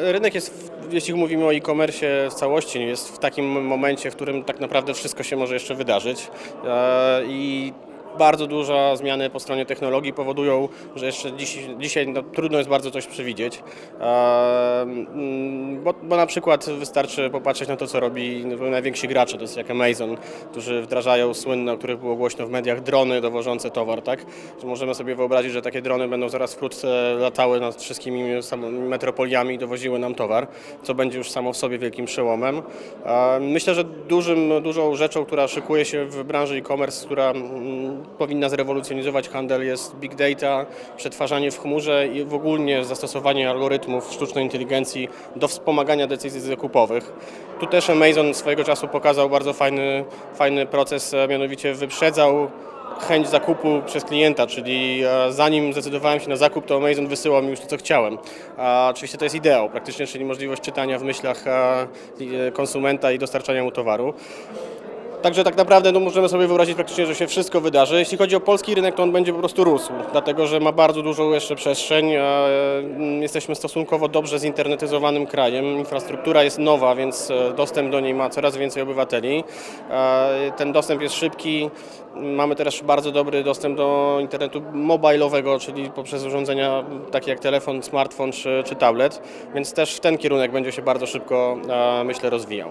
Rynek jest, jeśli mówimy o e-commerce w całości, jest w takim momencie, w którym tak naprawdę wszystko się może jeszcze wydarzyć. E, I bardzo duże zmiany po stronie technologii powodują, że jeszcze dziś, dzisiaj no, trudno jest bardzo coś przewidzieć. E, mm, Bo, bo na przykład wystarczy popatrzeć na to, co robi najwięksi gracze, to jest jak Amazon, którzy wdrażają słynne, o których było głośno w mediach, drony dowożące towar, tak? Że możemy sobie wyobrazić, że takie drony będą zaraz wkrótce latały nad wszystkimi metropoliami i dowoziły nam towar, co będzie już samo w sobie wielkim przełomem. E, Myślę, że dużym, dużą rzeczą, która szykuje się w branży e-commerce, która mm, powinna zrewolucjonizować handel jest big data, przetwarzanie w chmurze i w ogóle zastosowanie algorytmów sztucznej inteligencji do wspomagania decyzji zakupowych. Tu też Amazon swojego czasu pokazał bardzo fajny, fajny proces, e, mianowicie wyprzedzał chęć zakupu przez klienta, czyli e, zanim zdecydowałem się na zakup, to Amazon wysyłał mi już to, co chciałem. A oczywiście to jest ideał praktycznie, czyli możliwość czytania w myślach e, konsumenta i dostarczania mu towaru. Także tak naprawdę no, możemy sobie wyobrazić praktycznie, że się wszystko wydarzy. Jeśli chodzi o polski rynek, to on będzie po prostu rósł, dlatego że ma bardzo dużą jeszcze przestrzeń. mm, Jesteśmy stosunkowo dobrze zinternetyzowanym krajem. Infrastruktura jest nowa, więc e, dostęp do niej ma coraz więcej obywateli. Ten dostęp jest szybki. Mamy teraz bardzo dobry dostęp do internetu mobilowego, czyli poprzez urządzenia takie jak telefon, smartfon czy, czy tablet, więc też ten kierunek będzie się bardzo szybko, myślę, rozwijał.